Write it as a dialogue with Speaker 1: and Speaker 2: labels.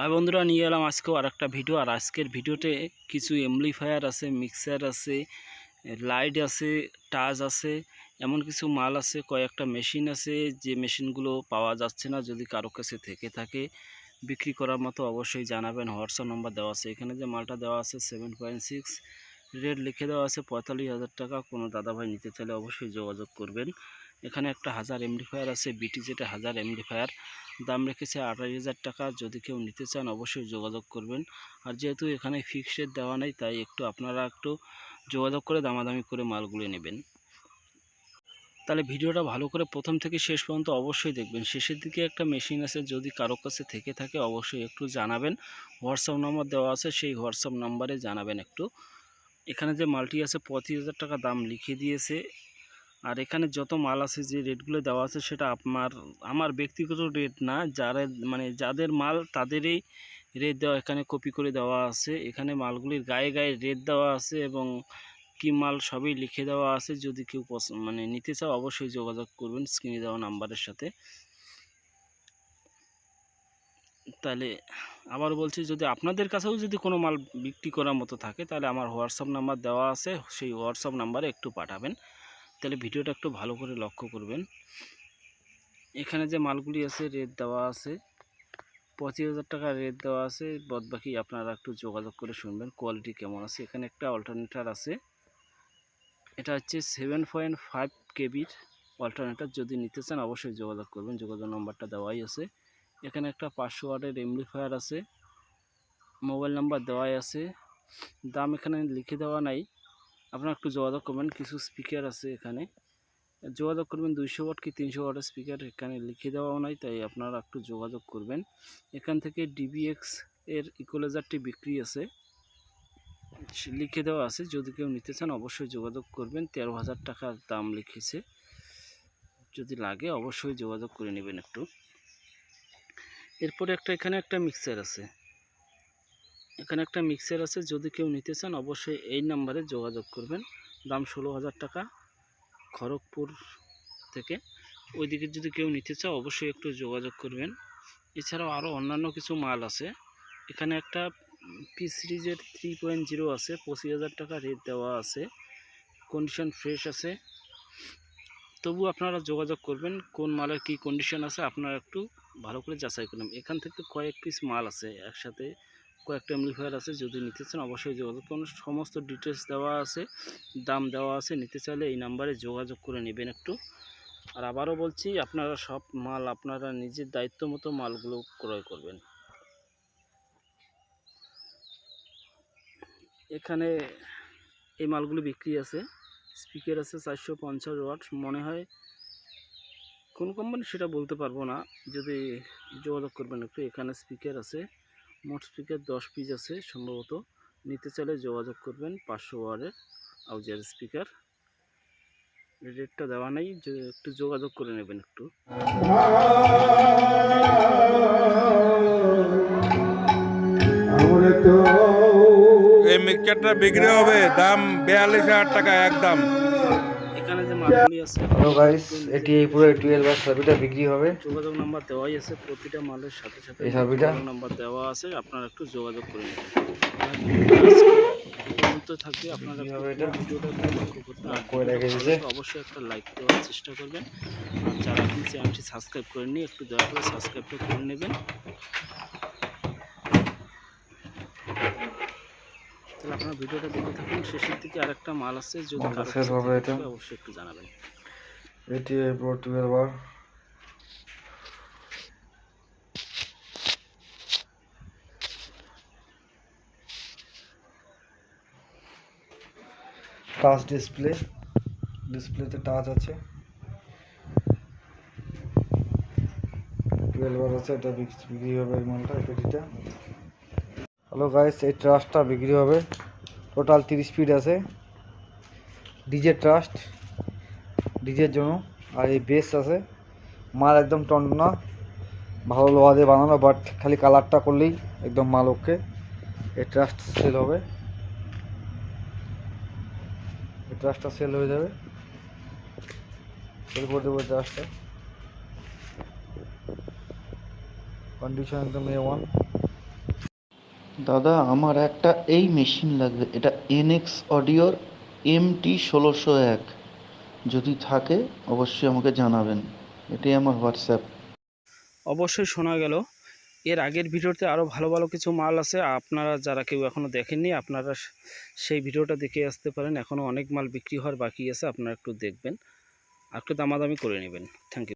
Speaker 1: আর বন্ধুরা, নিয়ে এলাম আজকেও আর একটা ভিডিও। আর আজকের ভিডিওতে কিছু এমপ্লিফায়ার আছে মিক্সার আছে লাইট আছে টাচ আছে, এমন কিছু মাল আছে, কয়েকটা মেশিন আছে, যে মেশিনগুলো পাওয়া যাচ্ছে না, যদি কারও কাছে থেকে থাকে, বিক্রি করার মতো অবশ্যই জানাবেন। হোয়াটসঅ্যাপ নম্বর দেওয়া আছে এখানে, যে মালটা দেওয়া আছে সেভেন পয়েন্ট সিক্স রেট লিখে দেওয়া আছে পঁয়তাল্লিশ হাজার টাকা। কোনো দাদাভাই নিতে চাইলে অবশ্যই যোগাযোগ করবেন। এখানে একটা হাজার এমডিফায়ার আছে বিটি যেটা হাজার এমডিফায়ার। দাম রেখেছে আঠাশ হাজার টাকা, যদি কেউ নিতে চান অবশ্যই যোগাযোগ করবেন। আর যেহেতু এখানে ফিক্সড দেওয়া নেই, তাই একটু আপনারা একটু যোগাযোগ করে দামাদামি করে মালগুলো নেবেন। তাহলে ভিডিওটা ভালো করে প্রথম থেকে শেষ পর্যন্ত অবশ্যই দেখবেন। শেষের দিকে একটা মেশিন আছে, যদি কারও কাছে থেকে থাকে অবশ্যই একটু জানাবেন। হোয়াটসঅ্যাপ নাম্বার দেওয়া আছে, সেই হোয়াটসঅ্যাপ নাম্বারে জানাবেন একটু। এখানে যে মালটি আছে পঁচিশ হাজার টাকা দাম লিখে দিয়েছে। আর এখানে যত মাল আছে, যে রেটগুলো দেওয়া আছে, সেটা আপনার, আমার ব্যক্তিগত রেট না, যারা মানে যাদের মাল, তাদেরই রেট দেওয়া, এখানে কপি করে দেওয়া আছে। এখানে মালগুলির গায়ে গায়ে রেট দেওয়া আছে এবং কি মাল সবই লিখে দেওয়া আছে। যদি কেউ মানে নিতে চাও, অবশ্যই যোগাযোগ করবেন স্ক্রিনে দেওয়া নাম্বারের সাথে। তাহলে, আবার বলছি, যদি আপনাদের কাছেও যদি কোনো মাল বিক্রি করার মতো থাকে, তাহলে আমার হোয়াটসঅ্যাপ নাম্বার দেওয়া আছে। সেই হোয়াটসঅ্যাপ নাম্বারে একটু পাঠাবেন। তাহলে ভিডিওটা একটু ভালো করে লক্ষ্য করবেন। এখানে যে মালগুলি আছে রেট দেওয়া আছে, পঁচিশ হাজার টাকা রেট দেওয়া আছে, বাদবাকি আপনারা একটু যোগাযোগ করে শুনবেন কোয়ালিটি কেমন আছে। এখানে একটা অল্টারনেটার আছে, এটা হচ্ছে সেভেন পয়েন্ট ফাইভ কেবির অল্টারনেটার যদি নিতে চান অবশ্যই যোগাযোগ করবেন, যোগাযোগ নম্বরটা দেওয়াই আছে। এখানে একটা পাঁচশো ওয়াটের এমপ্লিফায়ার আছে মোবাইল নাম্বার দেওয়াই আছে। দাম এখানে লিখে দেওয়া নাই আপনারা একটু যোগাযোগ করবেন, কিছু স্পিকার আছে এখানে। যোগাযোগ করবেন দুইশো ওয়াট কি তিনশো ওয়াটের স্পিকার এখানে লিখে দেওয়াও নাই, তাই আপনারা একটু যোগাযোগ করবেন। এখান থেকে ডিবিএক্স এর ইকোলাইজারটি বিক্রি আছে। লিখে দেওয়া আছে, যদি কেউ নিতে চান অবশ্যই যোগাযোগ করবেন, তেরো হাজার টাকার দাম লিখেছে। যদি লাগে অবশ্যই যোগাযোগ করে নেবেন একটু। এরপরে একটা এখানে একটা মিক্সার আছে। এখানে একটা মিক্সার আছে, যদি কেউ নিতে চান, অবশ্যই এই নাম্বারে যোগাযোগ করবেন। দাম ষোলো হাজার টাকা খড়গপুর থেকে। ওইদিকে যদি কেউ নিতে চাও, অবশ্যই একটু যোগাযোগ করবেন। এছাড়াও আরও অন্যান্য কিছু মাল আছে। এখানে একটা পি সিরিজের থ্রি পয়েন্ট জিরো আছে, পঁচিশ হাজার টাকা রেট দেওয়া আছে। কন্ডিশন ফ্রেশ আছে। তবু আপনারা যোগাযোগ করবেন, কোন মালের কী কন্ডিশন আছে, আপনারা একটু ভালো করে যাচাই করবেন এখান থেকে কয়েক পিস মাল আছে একসাথে কয়েকটা এমপ্লিফায়ার আছে, যদি নিতে চান অবশ্যই যোগাযোগ করুন। সমস্ত ডিটেলস দেওয়া আছে, দাম দেওয়া আছে, নিতে চাইলে এই নাম্বারে যোগাযোগ করে নেবেন একটু। আর আবারও বলছি, আপনারা সব মাল আপনারা নিজের দায়িত্ব মতো মালগুলো ক্রয় করবেন। এখানে এই মালগুলো বিক্রি আছে। স্পিকার আছে চারশো পঞ্চাশ ওয়াট মনে হয় কোন কোম্পানি সেটা বলতে পারব না। যদি যোগাযোগ করবেন একটু, এখানে স্পিকার আছে। মোট স্পিকার দশ পিস আছে সম্ভবত। নিতে চাইলে যোগাযোগ করবেন পাঁচশো ওয়ার্ডের আউজার স্পিকার। রেটটা দেওয়া নেই একটু যোগাযোগ করে নেবেন একটু।
Speaker 2: এই মিক্সারটা বিক্রি হবে, দাম বিয়াল্লিশ হাজার টাকা একদম।
Speaker 1: এখানে যে মালগুলি আছে
Speaker 3: হ্যালো গাইস এটি এই পুরো টুয়েলভ বার সার্ভিটা বিক্রি হবে।
Speaker 1: যোগাযোগ নাম্বার দেওয়াই আছে প্রতিটা মালের সাথে সাথে
Speaker 3: এই সার্ভিটা?
Speaker 1: নাম্বার দেওয়া আছে আপনারা একটু যোগাযোগ করে নেবেন তো থাকবে আপনারা আর। অবশ্যই একটা লাইক দেওয়ার চেষ্টা করবেন। আর যারা এখন চ্যানেলটি সাবস্ক্রাইব করেননি একটু দয়া করে সাবস্ক্রাইবটা করে নেবেন। তাহলে আপনার ভিডিওটা দেখে থাকুন। শেষের দিকে আরেকটা মাল আছে যদি
Speaker 3: শেষ হবে এটা।
Speaker 1: অবশ্যই একটু জানাবেন।
Speaker 3: এটি পুরো টুয়েলভ বার টাচ ডিসপ্লে ডিসপ্লেতে টাচ আছে টুয়েলভ আছে এটা বিক- বিক্রি হবে এই মালটা এই পেটিটা। হ্যালো গাইস এই ট্রাস্টটা বিক্রি হবে। টোটাল তিরিশ ফিট আছে। ডিজে ট্রাস্ট ডিজের জন্য। আর এই বেস আছে। মাল একদম টনটনা ভালো লোহা দিয়ে বানানো বাট খালি কালারটা করলেই একদম মাল ওকে। এই ট্রাস্ট সেল হবে। এই ট্রাস্টটা সেল হয়ে যাবে। সেল করে দেবো ট্রাস্টটা কন্ডিশন একদম এ ওয়ান
Speaker 4: দাদা, আমার একটা এই মেশিন লাগবে। এটা এনএক্স অডিওর এমটি ষোলোশো এক। যদি থাকে, অবশ্যই আমাকে জানাবেন। এটাই আমার হোয়াটসঅ্যাপ
Speaker 1: অবশ্যই শোনা গেল। এর আগের ভিডিওতে আরও ভালো ভালো কিছু মাল আছে। আপনারা যারা কেউ এখনও দেখেননি, আপনারা সেই ভিডিওটা দেখে আসতে পারেন। এখনও অনেক মাল বিক্রি হওয়ার বাকি আছে, আপনারা একটু দেখবেন। আর একটু দামাদামি করে নেবেন। Thank you